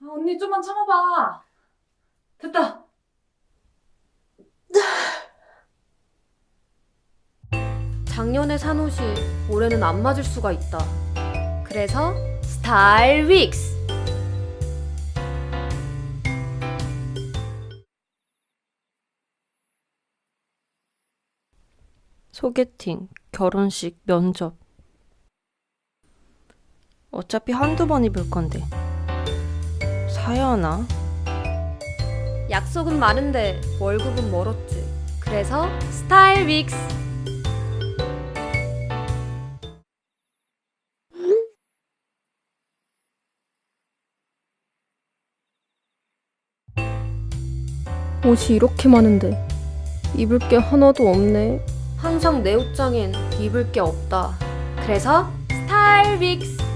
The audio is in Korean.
아, 언니 좀만 참아봐. 됐다. 작년에 산 옷이 올해는 안 맞을 수가 있다. 그래서 스타일 윅스. 소개팅, 결혼식, 면접. 어차피 한두 번 입을 건데. 사야 하나? 약속은 많은데 월급은 멀었지. 그래서 스타일 윅스. 옷이 이렇게 많은데 입을 게 하나도 없네. 항상 내 옷장엔 입을 게 없다. 그래서 스타일 윅스.